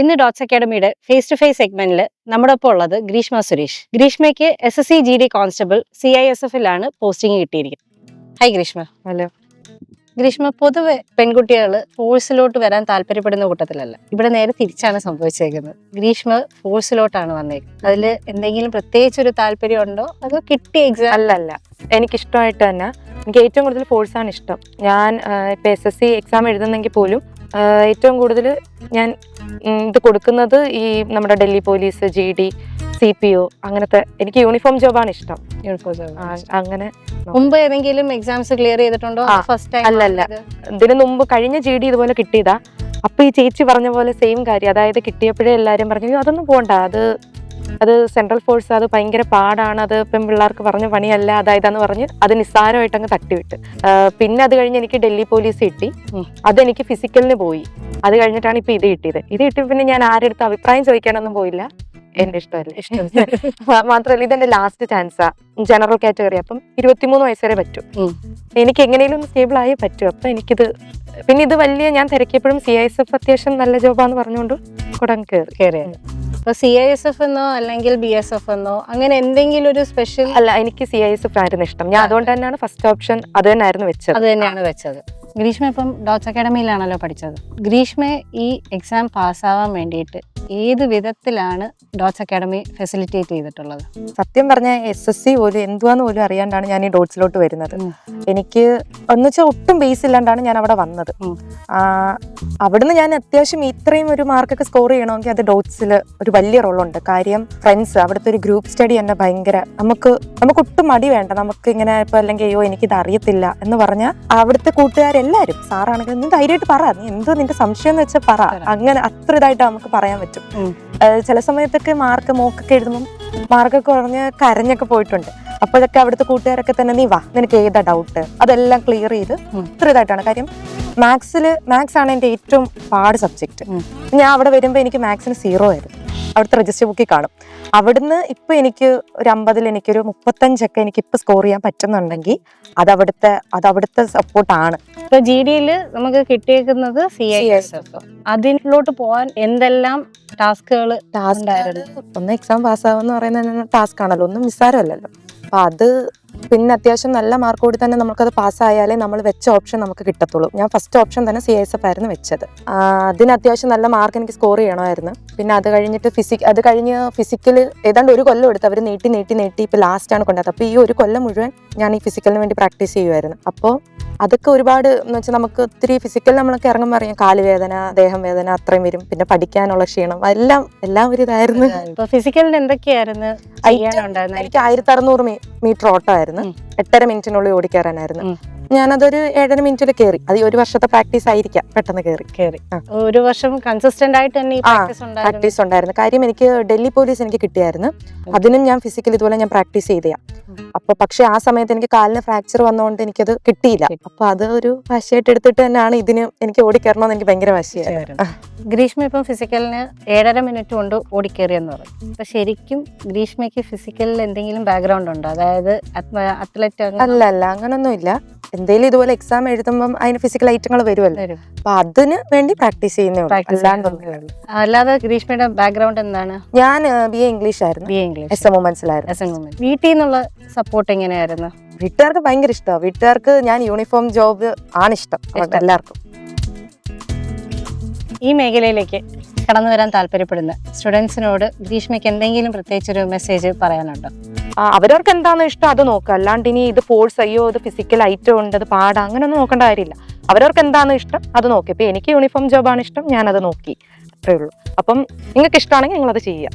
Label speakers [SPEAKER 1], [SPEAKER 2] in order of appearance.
[SPEAKER 1] ഇന്ന് ഡോട്ട്സ് അക്കാഡമിയുടെ face to face സെഗ്മെന്റിൽ നമ്മുടെ ഒപ്പം ഉള്ളത് Greeshma Suresh. ഗ്രീഷ്മയ്ക്ക് S S C G D constable C I S എഫിലാണ് posting കിട്ടിയിരിക്കുന്നത്. ഹായ് ഗ്രീഷ്മ.
[SPEAKER 2] ഹലോ
[SPEAKER 1] ഗ്രീഷ്മ പൊതുവെ പെൺകുട്ടികൾ ഫോഴ്സിലോട്ട് വരാൻ താല്പര്യപ്പെടുന്ന കൂട്ടത്തിലല്ല. ഇവിടെ നേരെ തിരിച്ചാണ് സംഭവിച്ചേക്കുന്നത്. ഗ്രീഷ്മ ഫോഴ്സിലോട്ടാണ് വന്നേക്കുന്നത്. അതിൽ എന്തെങ്കിലും പ്രത്യേകിച്ച് ഒരു താല്പര്യം ഉണ്ടോ അതോ കിട്ടിയ എക്സാം
[SPEAKER 2] അല്ലല്ല അല്ല. എനിക്ക് ഇഷ്ടമായിട്ട് തന്നെ എനിക്ക് ഏറ്റവും കൂടുതൽ ഫോഴ്സാണ് ഇഷ്ടം. ഞാൻ ഇപ്പം എസ് എസ് സി എക്സാം എഴുതുന്നെങ്കിൽ പോലും ഏറ്റവും കൂടുതൽ ഞാൻ ഇത് കൊടുക്കുന്നത് ഈ നമ്മുടെ Delhi police G D C P O അങ്ങനത്തെ എനിക്ക് യൂണിഫോം ജോബാണ് ഇഷ്ടം. യൂണിഫോം ജോബ് അങ്ങനെ
[SPEAKER 1] മുമ്പ് ഏതെങ്കിലും എക്സാംസ് ക്ലിയർ ചെയ്തിട്ടുണ്ടോ? ഫസ്റ്റ് ടൈം
[SPEAKER 2] അല്ലല്ല. അല്ല. ഇതിനു മുമ്പ് കഴിഞ്ഞ ജി ഡി ഇതുപോലെ കിട്ടിയതാ. അപ്പൊ ഈ ചേച്ചി പറഞ്ഞ പോലെ സെയിം കാര്യം. അതായത് കിട്ടിയപ്പോഴേ എല്ലാരും പറഞ്ഞു അതൊന്നും പോണ്ട. അത് അത് സെൻട്രൽ ഫോഴ്സ് അത് ഭയങ്കര പാടാണ്. അത് ഇപ്പം പിള്ളേർക്ക് പറഞ്ഞ പണിയല്ല അതായതാന്ന് പറഞ്ഞ് അത് നിസ്സാരമായിട്ട് അങ്ങ് തട്ടിവിട്ട് പിന്നെ അത് കഴിഞ്ഞ് എനിക്ക് ഡൽഹി പോലീസ് കിട്ടി. അതെനിക്ക് ഫിസിക്കലിന് പോയി. അത് കഴിഞ്ഞിട്ടാണ് ഇപ്പൊ ഇത് കിട്ടിയത്. ഇത് കിട്ടി പിന്നെ ഞാൻ ആരെടുത്ത് അഭിപ്രായം ചോദിക്കാനൊന്നും പോയില്ല. എന്റെ ഇഷ്ടമല്ല. മാത്രമല്ല ഇതെന്റെ ലാസ്റ്റ് ചാൻസാ ജനറൽ കാറ്റഗറി അപ്പം ഇരുപത്തിമൂന്ന് വയസ്സ് വരെ പറ്റും. എനിക്ക് എങ്ങനെയും സ്റ്റേബിൾ ആയേ പറ്റൂ. അപ്പൊ എനിക്കിത് പിന്നെ ഇത് വലിയ ഞാൻ തിരക്കിയപ്പോഴും സി ഐ എസ് എഫ് അത്യാവശ്യം നല്ല ജോബാന്ന് പറഞ്ഞുകൊണ്ട് കുടം കയറി
[SPEAKER 1] കയറിയത് അപ്പൊ സി ഐ എസ് എഫ് എന്നോ അല്ലെങ്കിൽ ബി എസ് എഫ് എന്നോ അങ്ങനെ എന്തെങ്കിലും ഒരു സ്പെഷ്യൽ
[SPEAKER 2] അല്ല എനിക്ക് സി ഐ എസ് എഫ് ആയിരുന്നു ഇഷ്ടം. ഞാൻ അതുകൊണ്ട് തന്നെയാണ് ഫസ്റ്റ് ഓപ്ഷൻ അത് തന്നെയായിരുന്നു വെച്ചത്.
[SPEAKER 1] അത് തന്നെയാണ് വെച്ചത്. ഗ്രീഷ്മ ഇപ്പം ഡോട്ട്സ് അക്കാഡമിയിലാണല്ലോ പഠിച്ചത്. ഗ്രീഷ്മ ഈ എക്സാം പാസ്സാവാൻ വേണ്ടിയിട്ട് ഏത് വിധത്തിലാണ് ഡോട്ട്സ് അക്കാഡമി ഫെസിലിറ്റേറ്റ് ചെയ്തിട്ടുള്ളത്?
[SPEAKER 2] സത്യം പറഞ്ഞാൽ എസ് എസ് സി പോലും എന്തുവാന്ന് പോലും അറിയാണ്ടാണ് ഞാൻ ഈ ഡോട്ട്സിലോട്ട് വരുന്നത്. എനിക്ക് എന്ന് വെച്ചാൽ ഒട്ടും ബേസ് ഇല്ലാണ്ടാണ് ഞാൻ അവിടെ വന്നത്. അവിടുന്ന് ഞാൻ അത്യാവശ്യം ഇത്രയും ഒരു മാർക്കൊക്കെ സ്കോർ ചെയ്യണമെങ്കിൽ അത് ഡോട്ട്സിൽ ഒരു വലിയ റോളുണ്ട് കാര്യം ഫ്രണ്ട്സ് അവിടുത്തെ ഒരു ഗ്രൂപ്പ് സ്റ്റഡി തന്നെ ഭയങ്കര നമുക്ക് നമുക്ക് ഒട്ടും മടി വേണ്ട. നമുക്ക് ഇങ്ങനെ ഇപ്പൊ അല്ലെങ്കിൽ അയ്യോ എനിക്കിത് അറിയത്തില്ല എന്ന് പറഞ്ഞാൽ അവിടുത്തെ കൂട്ടുകാരെല്ലാരും സാറാണെങ്കിൽ നീ ധൈര്യമായിട്ട് പറ. നീ എന്തോ നിന്റെ സംശയം എന്ന് വെച്ചാൽ പറ. അങ്ങനെ അത്ര ഇതായിട്ട് നമുക്ക് പറയാൻ പറ്റും. ചില സമയത്തൊക്കെ മാർക്ക് മോക്കൊക്കെ എഴുതുമ്പോൾ മാർക്കൊക്കെ കുറഞ്ഞ് കരഞ്ഞൊക്കെ പോയിട്ടുണ്ട്. അപ്പോഴൊക്കെ അവിടുത്തെ കൂട്ടുകാരൊക്കെ തന്നെ നീ വാ നിനക്ക് ഏതാ ഡൗട്ട് അതെല്ലാം ക്ലിയർ ചെയ്ത്
[SPEAKER 1] അത്ര
[SPEAKER 2] ഇത്ര ഇതായിട്ടാണ്. കാര്യം മാത്സിൽ മാത്സ് ആണ് എന്റെ ഏറ്റവും പാട് സബ്ജക്റ്റ് ഞാൻ അവിടെ വരുമ്പോൾ എനിക്ക് മാത്സിന് സീറോ ആയിരുന്നു. അവിടുത്തെ രജിസ്റ്റർ ബുക്കിൽ കാണും. അവിടുന്ന് ഇപ്പൊ എനിക്ക് ഒരു അമ്പതിൽ എനിക്കൊരു മുപ്പത്തഞ്ചൊക്കെ എനിക്ക് ഇപ്പൊ സ്കോർ ചെയ്യാൻ പറ്റുന്നുണ്ടെങ്കിൽ അത് അവിടുത്തെ അത് അവിടുത്തെ സപ്പോർട്ടാണ്
[SPEAKER 1] ഇപ്പൊ ജി ഡിയിൽ നമുക്ക് കിട്ടിയേക്കുന്നത് സി ഐ എസ് എഫ് പോവാൻ പോകാൻ എന്തെല്ലാം ടാസ്കുകൾ
[SPEAKER 2] ടാസ്ക്. ഒന്ന് എക്സാം പാസ് ആവുന്ന പറയുന്നത് ടാസ്ക് ആണല്ലോ ഒന്നും നിസ്സാരമല്ലല്ലോ. അപ്പൊ അത് പിന്നെ അത്യാവശ്യം നല്ല മാർക്ക് കൂടി തന്നെ നമുക്കത് പാസ്സായാലേ നമ്മൾ വെച്ച ഓപ്ഷൻ നമുക്ക് കിട്ടത്തുള്ളൂ. ഞാൻ ഫസ്റ്റ് ഓപ്ഷൻ തന്നെ സി എസ് എഫ് ആയിരുന്നു വെച്ചത്. അതിന് അത്യാവശ്യം നല്ല മാർക്ക് എനിക്ക് സ്കോർ ചെയ്യണമായിരുന്നു. പിന്നെ അത് കഴിഞ്ഞിട്ട് ഫിസിക് അത് കഴിഞ്ഞ് ഫിസിക്കൽ ഏതാണ്ട് ഒരു കൊല്ലം എടുത്ത് അവർ നീട്ടി നീട്ടി നീട്ടി ഇപ്പോൾ ലാസ്റ്റാണ് കൊണ്ടത് അപ്പോൾ അപ്പൊ ഈ ഒരു കൊല്ലം മുഴുവൻ ഞാൻ ഈ ഫിസിക്കലിന് വേണ്ടി പ്രാക്ടീസ് ചെയ്യുമായിരുന്നു അപ്പോൾ അതൊക്കെ ഒരുപാട് എന്ന് വെച്ചാൽ നമുക്ക് ഒത്തിരി ഫിസിക്കൽ നമ്മളൊക്കെ ഇറങ്ങുമ്പോൾ അറിയാം. കാലുവേദന ദേഹം വേദന അത്രയും വരും. പിന്നെ പഠിക്കാനുള്ള ക്ഷീണം. എല്ലാം എല്ലാം ഒരു ഇതായിരുന്നു.
[SPEAKER 1] ഫിസിക്കലിന് എന്തൊക്കെയായിരുന്നു
[SPEAKER 2] എനിക്ക് ആയിരത്തി അറുന്നൂറ് മീറ്റർ ഓട്ടമായിരുന്നു. എട്ടര മിനിറ്റിനുള്ളിൽ ഓടിക്കയറാനായിരുന്നു. ഞാനതൊരു ഏഴര മിനിറ്റിൽ കയറി അത് ഈ ഒരു വർഷത്തെ പ്രാക്ടീസ് ആയിരിക്കാം പെട്ടെന്ന് കയറി
[SPEAKER 1] കയറി ഒരു വർഷം കൺസിസ്റ്റന്റ് ആയിട്ട് തന്നെ പ്രാക്ടീസ് ഉണ്ടായിരുന്നു.
[SPEAKER 2] കാര്യം എനിക്ക് ഡൽഹി പോലീസ് എനിക്ക് കിട്ടിയായിരുന്നു. അതിനും ഞാൻ ഫിസിക്കൽ ഇതുപോലെ ഞാൻ പ്രാക്ടീസ് ചെയ്തയാ. അപ്പൊ പക്ഷെ ആ സമയത്ത് എനിക്ക് കാലിന് ഫ്രാക്ചർ വന്നുകൊണ്ട് എനിക്കത് കിട്ടിയില്ല.
[SPEAKER 1] കിട്ടി.
[SPEAKER 2] അപ്പൊ അത് ഒരു വാശിയായിട്ട് എടുത്തിട്ട് തന്നെയാണ് ഇതിന് എനിക്ക് ഓടിക്കയറണമെന്ന് എനിക്ക് ഭയങ്കര വാശിയായിരുന്നു.
[SPEAKER 1] ഗ്രീഷ്മ ഇപ്പം ഫിസിക്കലിന് ഏഴര മിനിറ്റ് കൊണ്ട് ഓടിക്കേറിയെന്ന് പറയും അപ്പൊ ശരിക്കും ഗ്രീഷ്മയ്ക്ക് ഫിസിക്കലിൽ എന്തെങ്കിലും ബാക്ക്ഗ്രൗണ്ട് ഉണ്ടോ? അതായത് അത്ലറ്റ്
[SPEAKER 2] അല്ല അല്ല അങ്ങനൊന്നും ഇല്ല. എന്തെങ്കിലും ഇതുപോലെ എക്സാം എഴുതുമ്പം അതിന് ഫിസിക്കൽ ഐറ്റങ്ങൾ വരുമല്ലോ. അപ്പൊ അതിന് വേണ്ടി പ്രാക്ടീസ് ചെയ്യുന്നേ
[SPEAKER 1] അല്ലാതെ ഗ്രീഷ്മയുടെ ബാക്ക്ഗ്രൗണ്ട് എന്താണ്?
[SPEAKER 2] ഞാൻ ബി എ ഇംഗ്ലീഷ് ആയിരുന്നു.
[SPEAKER 1] B A English
[SPEAKER 2] S M വുമൻസിലായിരുന്നു
[SPEAKER 1] S M woman വീട്ടിൽ നിന്നുള്ള സപ്പോർട്ട് എങ്ങനെയായിരുന്നു?
[SPEAKER 2] വീട്ടുകാർക്ക് ഭയങ്കര ഇഷ്ടമാണ് വീട്ടുകാർക്ക് ഞാൻ യൂണിഫോം ജോബ് ആണ് ഇഷ്ടം. എല്ലാവർക്കും.
[SPEAKER 1] ഈ മേഖലയിലേക്ക് കടന്നു വരാൻ താല്പര്യപ്പെടുന്ന സ്റ്റുഡൻസിനോട് ഗ്രീഷ്മയ്ക്ക് എന്തെങ്കിലും പ്രത്യേകിച്ചൊരു മെസ്സേജ് പറയാനുണ്ടോ?
[SPEAKER 2] അവരവർക്ക് എന്താണോ ഇഷ്ടം അത് നോക്കുക അല്ലാണ്ട് ഇനി ഇത് ഫോഴ്സ് അയ്യോ ഇത് ഫിസിക്കൽ ഐറ്റം ഉണ്ട് അത് പാടാം അങ്ങനെയൊന്നും നോക്കേണ്ട കാര്യമില്ല. അവരവർക്ക് എന്താണോ ഇഷ്ടം അത് നോക്കി. ഇപ്പൊ എനിക്ക് യൂണിഫോം ജോബാണ് ഇഷ്ടം ഞാനത് നോക്കി. അത്രേ ഉള്ളൂ. അപ്പം നിങ്ങൾക്ക് ഇഷ്ടമാണെങ്കിൽ നിങ്ങൾ അത് ചെയ്യുക.